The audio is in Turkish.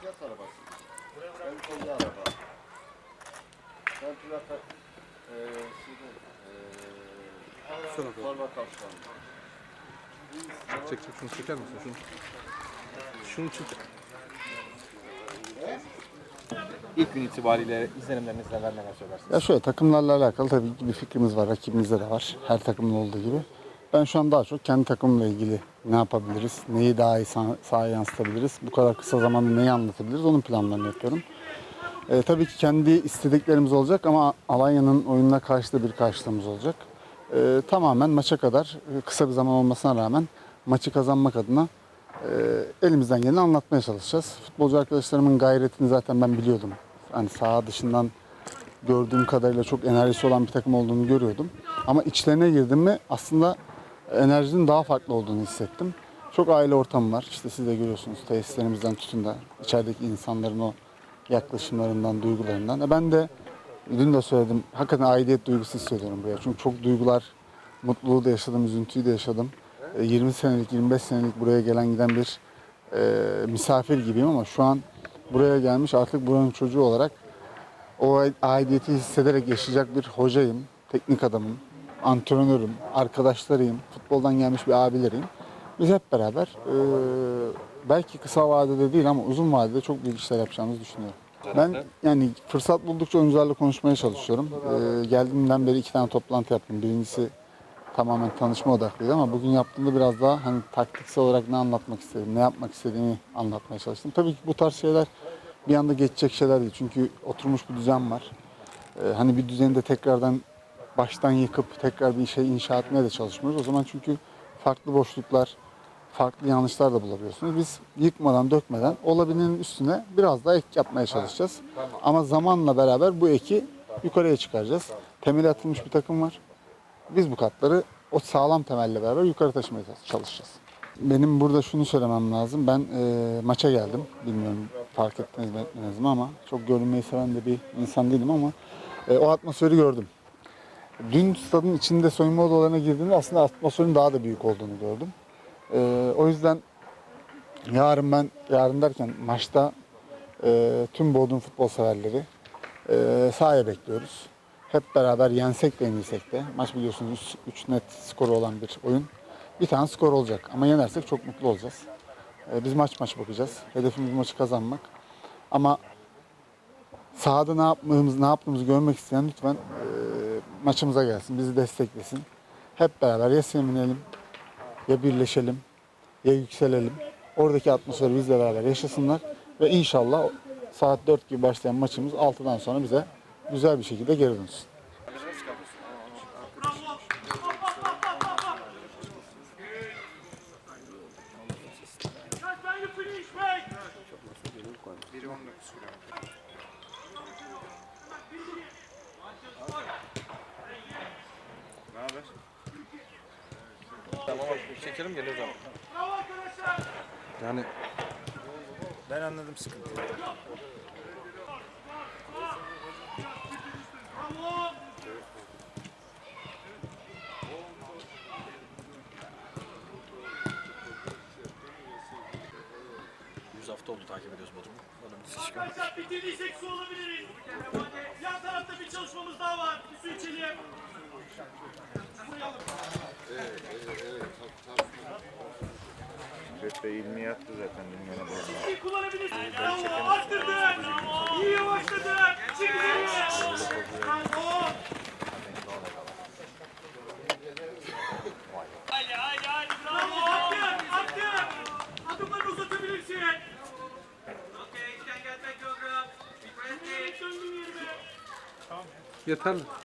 fiyat arabası. Ben kollu araba. Ben plaka e, ee, şeyde ee, e, Sonra da. forma kapşanlı. Çek çek şunu çeker misin? Şunu, şunu çek. İlk gün itibariyle izlenimlerinizden vermeler söylersiniz. Ya şöyle takımlarla alakalı tabii bir fikrimiz var. Rakibimizde de var. Her takımın olduğu gibi. Ben şu an daha çok kendi takımımla ilgili ne yapabiliriz, neyi daha iyi sah- sahaya yansıtabiliriz, bu kadar kısa zamanda neyi anlatabiliriz onun planlarını yapıyorum. Ee, tabii ki kendi istediklerimiz olacak ama Alanya'nın oyununa karşı da bir karşılığımız olacak. Ee, tamamen maça kadar e, kısa bir zaman olmasına rağmen maçı kazanmak adına e, elimizden geleni anlatmaya çalışacağız. Futbolcu arkadaşlarımın gayretini zaten ben biliyordum. Hani saha dışından gördüğüm kadarıyla çok enerjisi olan bir takım olduğunu görüyordum. Ama içlerine girdim mi aslında enerjinin daha farklı olduğunu hissettim. Çok aile ortamı var. İşte siz de görüyorsunuz tesislerimizden tutun da içerideki insanların o yaklaşımlarından, duygularından. E ben de dün de söyledim. Hakikaten aidiyet duygusu hissediyorum buraya. Çünkü çok duygular, mutluluğu da yaşadım, üzüntüyü de yaşadım. E, 20 senelik, 25 senelik buraya gelen giden bir e, misafir gibiyim ama şu an buraya gelmiş artık buranın çocuğu olarak o aidiyeti hissederek yaşayacak bir hocayım, teknik adamım, antrenörüm, arkadaşlarıyım, futboldan gelmiş bir abileriyim. Biz hep beraber e, belki kısa vadede değil ama uzun vadede çok büyük işler yapacağımızı düşünüyorum. Ben yani fırsat buldukça oyuncularla konuşmaya çalışıyorum. E, geldiğimden beri iki tane toplantı yaptım. Birincisi tamamen tanışma odaklıydı ama bugün yaptığımda biraz daha hani taktiksel olarak ne anlatmak istedim, ne yapmak istediğimi anlatmaya çalıştım. Tabii ki bu tarz şeyler bir anda geçecek şeyler değil. Çünkü oturmuş bir düzen var. Ee, hani bir düzeni de tekrardan baştan yıkıp tekrar bir şey inşa etmeye de çalışmıyoruz. O zaman çünkü farklı boşluklar, farklı yanlışlar da bulabiliyorsunuz. Biz yıkmadan, dökmeden olabilenin üstüne biraz daha ek yapmaya çalışacağız. Ama zamanla beraber bu eki yukarıya çıkaracağız. Temeli atılmış bir takım var. Biz bu katları o sağlam temelle beraber yukarı taşımaya çalışacağız. Benim burada şunu söylemem lazım. Ben e, maça geldim. Bilmiyorum fark ettiniz mi etmediniz mi ama çok görünmeyi seven de bir insan değilim ama e, o atmosferi gördüm. Dün stadın içinde soyunma odalarına girdiğimde aslında atmosferin daha da büyük olduğunu gördüm. E, o yüzden yarın ben, yarın derken maçta e, tüm Bodrum futbol severleri e, sahaya bekliyoruz. Hep beraber yensek de yenilsek de maç biliyorsunuz 3 net skoru olan bir oyun. Bir tane skor olacak ama yenersek çok mutlu olacağız. Ee, Biz maç maç bakacağız. Hedefimiz maçı kazanmak. Ama sahada ne yaptığımızı, ne yaptığımızı görmek isteyen lütfen e, maçımıza gelsin, bizi desteklesin. Hep beraber ya seminelim, ya birleşelim, ya yükselelim. Oradaki atmosferi bizle beraber yaşasınlar ve inşallah saat 4 gibi başlayan maçımız 6'dan sonra bize güzel bir şekilde geri dönsün. To right? Tamam çekelim geliyor zaman. Bravo arkadaşlar. Yani Ben anladım sıkıntıyı. Bravo. 100 hafta oldu takip ediyoruz Bodrum'u. Şey çıkıyor. Arkadaşlar bitirdiysek su olabiliriz. Yan tarafta bir çalışmamız daha var. Bir su içelim. Ve ilmiyattı zaten bilmem ne. İyi kullanabilirsiniz. Bravo. Arttırdın. İyi yavaşladın. Çık. Haydi haydi haydi. Bravo. Attın. Attın. Adımlarını uzatabilirsin. Okay, you can get back your